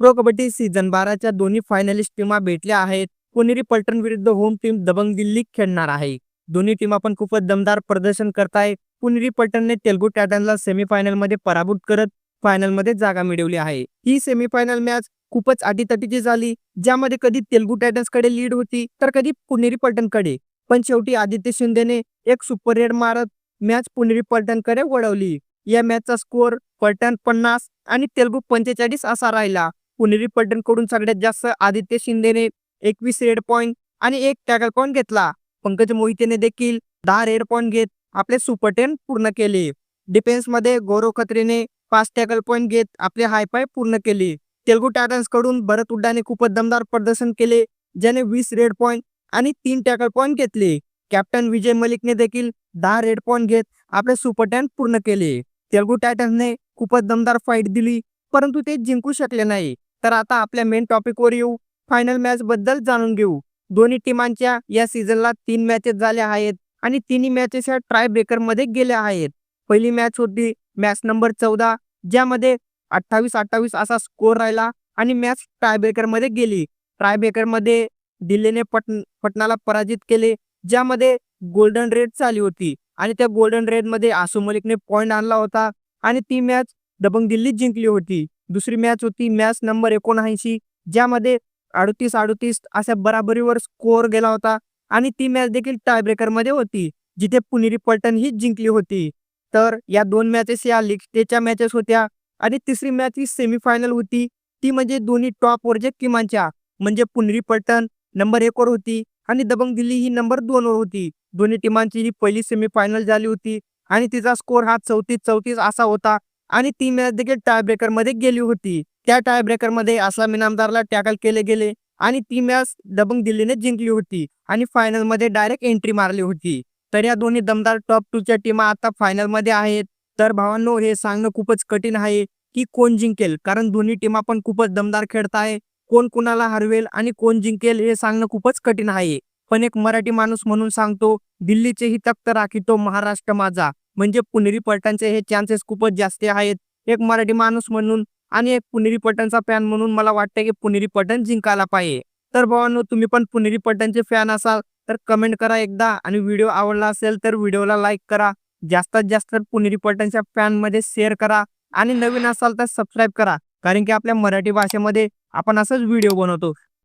Pro kabaddi season बाराच्या दोन्ही finalist टीमा भेटल्या आहेत. पुणेरी पलटण विरुद्ध होम टीम दबंग दिल्ली खेळणार आहे. दोन्ही टीमा पण खूपच दमदार प्रदर्शन करताय. पुणेरी पलटणने तेलगू टॅटनला सेमीफायनलमध्ये पराभूत करत फायनलमध्ये जागा मिळवली आहे. ही सेमीफायनल मॅच खूपच अटीतटीची झाली ज्यामध्ये कधी तेलगू टायटन्सकडे लीड होती तर कधी पुणेरी पलटणकडे पण शेवटी आदित्य शिंदेने एक सुपर रेड मारत मॅच पुणेरी पलटणकडे वळवली. या मॅचचा स्कोअर पलटण पन्नास आणि तेलगू पंचेचाळीस असा राहिला. पुणेरी पलटण सगळ्यात जास्त आदित्य शिंदेने एकवीस रेड पॉईंट आणि एक टॅकल पॉईंट घेतला. पंकज मोहितेने देखील दहा रेड पॉईंट घेत आपले सुपर टेन पूर्ण केले. डिफेन्समध्ये गौरव खत्रेने पाच टॅकल पॉईंट घेत आपले हायफाय पूर्ण केले. तेलगू टायटन्सकडून भरत उड्डाने खूपच दमदार प्रदर्शन केले ज्याने वीस रेड पॉईंट आणि तीन टॅकल पॉईंट घेतले. कॅप्टन विजय मलिकने देखील दहा रेड पॉईंट घेत आपले सुपर टेन पूर्ण केले. तेलगू टायटन्सने खूपच दमदार फाईट दिली परंतु ते जिंकू शकले नाही. तर आता आपल्या मेन टॉपिकवर येऊ. फायनल मॅच बद्दल जाणून घेऊ. दोन्ही टीमांच्या या सीझनला तीन मॅचेस झाल्या आहेत आणि तिन्ही मॅचेस या ट्राय ब्रेकरमध्ये गेल्या आहेत. पहिली मॅच होती मॅच नंबर चौदा ज्यामध्ये अठ्ठावीस अठ्ठावीस असा स्कोर राहिला आणि मॅच ट्राय गेली. ट्राय दिल्लीने पटन पटनाला पराजित केले ज्यामध्ये गोल्डन रेड चालली होती आणि त्या गोल्डन रेडमध्ये आसू मलिकने पॉइंट आणला होता आणि ती मॅच दबंग दिल्ली जिंकली होती. दुसरी मॅच होती मॅच नंबर एकोणऐंशी ज्यामध्ये अडतीस अडतीस अशा बराबरीवर स्कोअर गेला होता. आणि ती मॅच देखील टायब्रेकरमध्ये होती जिथे पुणेरी पलटण ही जिंकली होती. तर या दोन मॅचेस या लीग स्टेजच्या मॅचेस होत्या. आणि तिसरी मॅच ही सेमीफायनल होती. ती म्हणजे दोन्ही टॉपवरच्या किमांच्या म्हणजे पुणेरी पलटण नंबर एकवर होती आणि दबंग दिल्ली ही नंबर दोनवर होती. दोन्ही टीमांची ही पहिली सेमीफायनल झाली होती. आणि तिचा स्कोअर हा चौतीस चौतीस असा होता. आणि ती मॅच देखील टायब्रेकरमध्ये मध्ये गेली होती. त्या टायब्रेकरमध्ये मध्ये आसाम इनामदारला टॅकल केले गेले आणि ती मॅच दबंग दिल्लीने जिंकली होती आणि फायनलमध्ये डायरेक्ट एंट्री मारली होती. तर या दोन्ही दमदार टॉप टू च्या टीमा आता फायनलमध्ये आहेत. तर भावांनो हे सांगणं खूपच कठीण आहे की कोण जिंकेल? कारण दोन्ही टीमा पण खूपच दमदार खेळत आहे. कोण कुणाला हरवेल आणि कोण जिंकेल हे सांगणं खूपच कठीण आहे. पण एक मराठी माणूस म्हणून सांगतो दिल्लीचे ही तख्त राखीतो महाराष्ट्र माझा. म्हणजे पुणेरी पलटांचे हे चान्सेस खूपच जास्त आहेत. एक मराठी माणूस म्हणून आणि एक पुणेरी पलटांचा फॅन म्हणून मला वाटतं की पुणेरी पलटण जिंकायला पाहिजे. तर भावांनो तुम्ही पण पुणेरी पलटणचे फॅन असाल तर कमेंट करा एकदा आणि व्हिडिओ आवडला असेल तर व्हिडिओला लाईक करा. जास्तीत जास्त पुणेरी पलटणच्या फॅनमध्ये शेअर करा आणि नवीन असाल तर सबस्क्राईब करा. कारण की आपल्या मराठी भाषेमध्ये आपण असंच व्हिडिओ बनवतो.